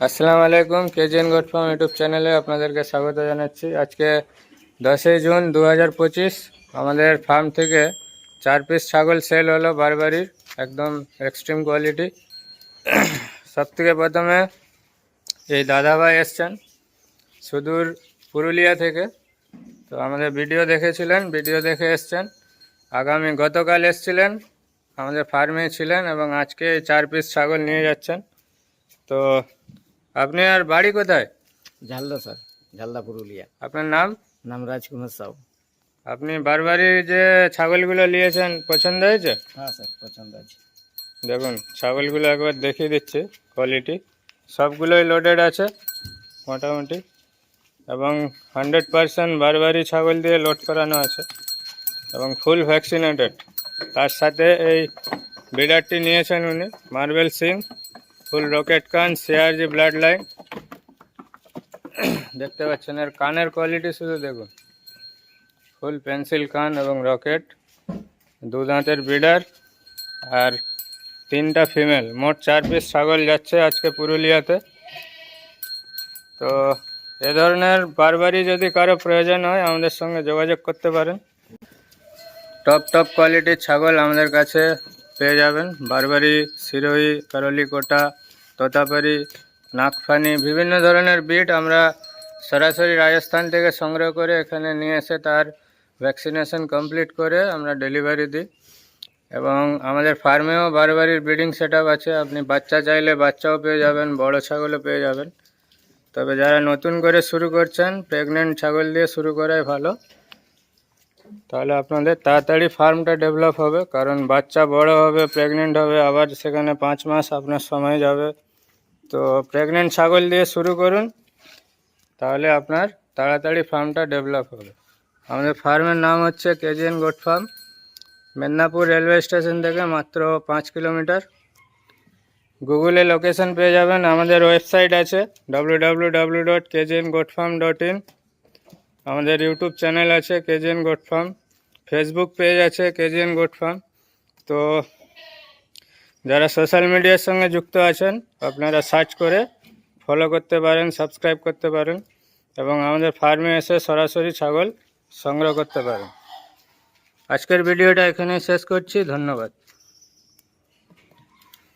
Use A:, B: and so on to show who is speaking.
A: আসসালামু আলাইকুম KGN goat farm YouTube চ্যানেলে আপনাদেরকে স্বাগত জানাচ্ছি। আজকে দশই জুন দু হাজার পঁচিশ, আমাদের ফার্ম থেকে চার পিস ছাগল সেল হলো বারবারির একদম এক্সট্রিম কোয়ালিটি। সব থেকে প্রথমে এই দাদাভাই এসছেন, সুদূর পুরুলিয়া থেকে। তো আমাদের ভিডিও দেখেছিলেন, ভিডিও দেখে এসছেন। আগামী গতকাল এসছিলেন, আমাদের ফার্মে ছিলেন এবং আজকে চার পিস ছাগল নিয়ে যাচ্ছেন। তো আপনি আর বাড়ি কোথায়?
B: ঝালদা স্যার। ঝালদা পুরুলিয়া।
A: আপনার নাম?
B: নাম রাজকুমার সাউ।
A: আপনি বারবারই যে ছাগলগুলো নিয়েছেন পছন্দ হয়েছে?
B: হ্যাঁ স্যার পছন্দ আছে
A: দেখুন ছাগলগুলো একবার দেখিয়ে দিচ্ছি কোয়ালিটি সবগুলোই লোডেড আছে মোটামুটি। এবং হান্ড্রেড পারসেন্ট বারবারই ছাগল দিয়ে লোড করানো আছে। এবং ফুল ভ্যাকসিনেটেড তার সাথে এই ব্রিডারটি নিয়েছেন উনি মার্বেল সিং ফুল রকেট কান, সিআরজি ব্লাড লাইন। দেখতে পাচ্ছেন, এর কানের কোয়ালিটি শুধু দেখুন। ফুল পেন্সিল কান এবং রকেট, দু দাঁতের ব্রিডার আর তিনটা ফিমেল মোট চার পিস ছাগল যাচ্ছে আজকে পুরুলিয়াতে। তো এ ধরনের বারবারই যদি কারও প্রয়োজন হয়, আমাদের সঙ্গে যোগাযোগ করতে পারেন। টপ টপ কোয়ালিটির ছাগল আমাদের কাছে পেয়ে যাবেন। বারবারি সিরোহি, কারলি কোটা, তোতাপারি নাকফানি বিভিন্ন ধরনের বিট আমরা সরাসরি রাজস্থান থেকে সংগ্রহ করে এখানে নিয়ে এসে তার ভ্যাকসিনেশন কমপ্লিট করে আমরা ডেলিভারি দিই। এবং আমাদের ফার্মেও বারবারির ব্রিডিং সেট আছে। আপনি বাচ্চা চাইলে বাচ্চাও পেয়ে যাবেন, বড় ছাগলও পেয়ে যাবেন। তবে যারা নতুন করে শুরু করছেন প্রেগনেন্ট ছাগল দিয়ে শুরু করাই ভালো। তাহলে আপনাদের তাড়াতাড়ি ফার্মটা ডেভেলপ হবে, কারণ বাচ্চা বড় হবে প্রেগনেন্ট হবে, আবার সেখানে পাঁচ মাস আপনার সময় যাবে। তো প্রেগনেন্ট ছাগল দিয়ে শুরু করুন, তাহলে আপনার তাড়াতাড়ি ফার্মটা ডেভেলপ হবে। আমাদের ফার্মের নাম হচ্ছে KGN goat farm, Medinipur railway station থেকে মাত্র পাঁচ কিলোমিটার। গুগলে লোকেশন পেয়ে যাবেন, আমাদের ওয়েবসাইট আছে W W W dot KGN goat farm dot in আমাদের ইউটিউব চ্যানেল আছে KGN goat farm. Facebook page আছে কেজিএন গোট ফার্ম। তো যারা সোশ্যাল মিডিয়ার সঙ্গে যুক্ত আছেন, আপনারা সার্চ করে ফলো করতে পারেন, সাবস্ক্রাইব করতে পারেন এবং আমাদের ফার্মে এসে সরাসরি ছাগল সংগ্রহ করতে পারেন। আজকের ভিডিওটা এখানেই শেষ করছি। ধন্যবাদ।